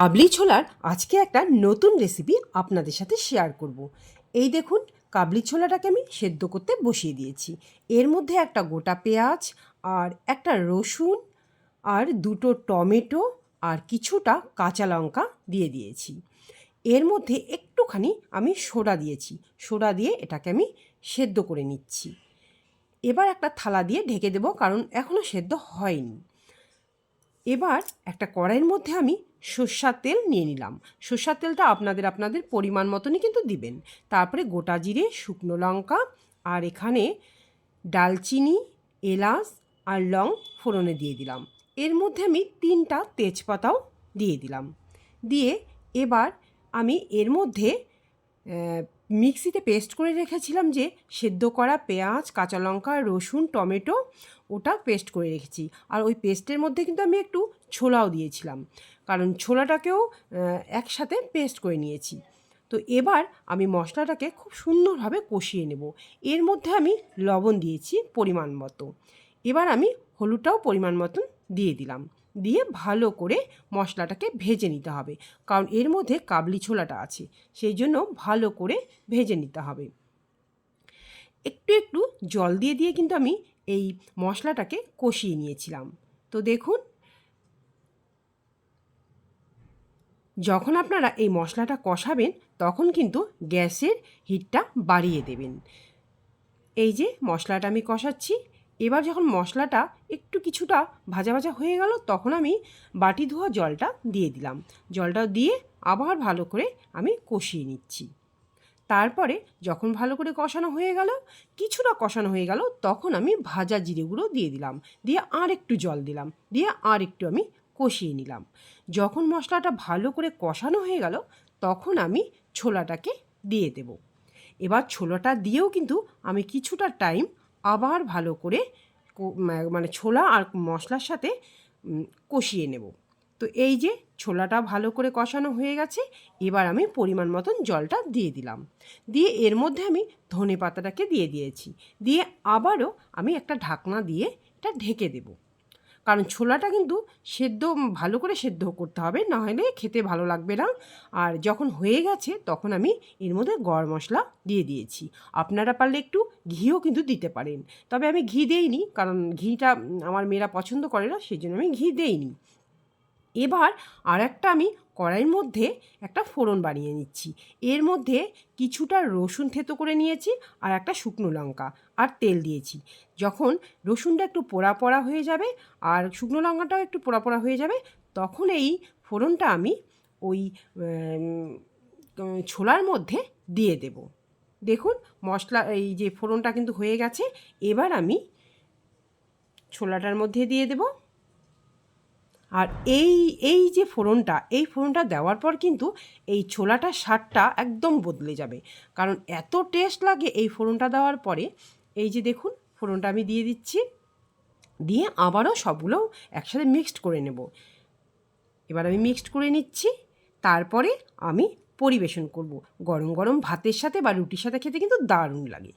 কাবলি ছোলার আজকে একটা নতুন রেসিপি আপনাদের সাথে শেয়ার করব। এই দেখুন, কাবলি ছোলাটাকে আমি সেদ্ধ করতে বসিয়ে দিয়েছি। এর মধ্যে একটা গোটা পেঁয়াজ আর একটা রসুন আর দুটো টমেটো আর কিছুটা কাঁচা লঙ্কা দিয়ে দিয়েছি। এর মধ্যে একটুখানি আমি সোডা দিয়েছি। সোডা দিয়ে এটাকে আমি সেদ্ধ করে নিচ্ছি। এবার একটা থালা দিয়ে ঢেকে দেবো, কারণ এখনও সেদ্ধ হয়নি। এবার একটা কড়াইয়ের মধ্যে আমি সর্ষার তেল নিয়ে নিলাম। সর্ষার তেলটা আপনাদের আপনাদের পরিমাণ মতনই কিন্তু দিবেন। তারপরে গোটা জিরে, শুকনো লঙ্কা আর এখানে ডালচিনি, এলাচ আর লং ফোড়নে দিয়ে দিলাম। এর মধ্যে আমি তিনটা তেজপাতাও দিয়ে দিলাম। দিয়ে এবার আমি এর মধ্যে মিক্সিতে পেস্ট করে রেখেছিলাম যে সেদ্ধ করা পেঁয়াজ, কাঁচা লঙ্কা, রসুন, টমেটো ওটা পেস্ট করে রেখেছি। আর ওই পেস্টের মধ্যে কিন্তু আমি একটু ছোলাও দিয়েছিলাম। কারণ ছোলাটাকেও একসাথে পেস্ট করে নিয়েছি। তো এবার আমি মশলাটাকে খুব সুন্দরভাবে কষিয়ে নেব। এর মধ্যে আমি লবণ দিয়েছি পরিমাণ মতো। এবার আমি হলুদটাও পরিমাণ মতন দিয়ে দিলাম। দিয়ে ভালো করে মশলাটাকে ভেজে নিতে হবে। কারণ এর মধ্যে কাবলি ছোলাটা আছে, সেই জন্য ভালো করে ভেজে নিতে হবে। একটু একটু জল দিয়ে দিয়ে কিন্তু আমি এই মশলাটাকে কষিয়ে নিয়েছিলাম। তো দেখুন, যখন আপনারা এই মশলাটা কষাবেন, তখন কিন্তু গ্যাসের হিটটা বাড়িয়ে দেবেন। এই যে মশলাটা আমি কষাচ্ছি এবার যখন মশলাটা একটু কিছুটা ভাজা ভাজা হয়ে গেল, তখন আমি বাটি ধোয়া জলটা দিয়ে দিলাম। জলটা দিয়ে আবার ভালো করে আমি কষিয়ে নিচ্ছি। তারপরে যখন ভালো করে কষানো হয়ে গেল, কিছুটা কষানো হয়ে গেল, তখন আমি ভাজা জিরেগুলো দিয়ে দিলাম। দিয়ে আর একটু জল দিলাম। দিয়ে আর একটু আমি কষিয়ে নিলাম। যখন মশলাটা ভালো করে কষানো হয়ে গেল, তখন আমি ছোলাটাকে দিয়ে দেব। এবার ছোলাটা দিয়েও কিন্তু আমি কিছুটা টাইম আবার ভালো করে মানে ছোলা আর মশলার সাথে কষিয়ে নেব। তো এই যে ছোলাটা ভালো করে কষানো হয়ে গেছে, এবার আমি পরিমাণ মতন জলটা দিয়ে দিলাম। দিয়ে এর মধ্যে আমি ধনে পাতাটাকে দিয়ে দিয়েছি। দিয়ে আবারও আমি একটা ঢাকনা দিয়ে এটা ঢেকে দেব। কারণ ছোলাটা কিন্তু সেদ্ধ ভালো করে সেদ্ধ করতে হবে, না হলে খেতে ভালো লাগবে না। আর যখন হয়ে গেছে, তখন আমি এর মধ্যে গড় মশলা দিয়ে দিয়েছি। আপনারা পারলে একটু ঘিও কিন্তু দিতে পারেন। তবে আমি ঘি দেইনি, কারণ ঘিটা আমার মেয়েরা পছন্দ করে না, সেই জন্য আমি ঘি দেইনি। এবার আর একটা আমি কড়াইয়ের মধ্যে একটা ফোড়ন বানিয়ে নিচ্ছি। এর মধ্যে কিছুটা রসুন থেতো করে নিয়েছি আর একটা শুকনো লঙ্কা আর তেল দিয়েছি। যখন রসুনটা একটু পোড়া পোড়া হয়ে যাবে আর শুকনো লঙ্কাটাও একটু পোড়া পোড়া হয়ে যাবে, তখন এই ফোড়নটা আমি ওই ছোলার মধ্যে দিয়ে দেব। দেখুন মশলা, এই যে ফোড়নটা কিন্তু হয়ে গেছে, এবার আমি ছোলাটার মধ্যে দিয়ে দেবো। আর এই এই যে ফোড়নটা, এই ফোড়নটা দেওয়ার পর কিন্তু এই ছোলাটার স্বাদটা একদম বদলে যাবে। কারণ এত টেস্ট লাগে এই ফোড়নটা দেওয়ার পরে। এই যে দেখুন, ফোড়নটা আমি দিয়ে দিচ্ছি। দিয়ে আবারও সবগুলো একসাথে মিক্সড করে নেব। এবার আমি মিক্সড করে নিচ্ছি। তারপরে আমি পরিবেশন করব। গরম গরম ভাতের সাথে বা রুটির সাথে খেতে কিন্তু দারুণ লাগে।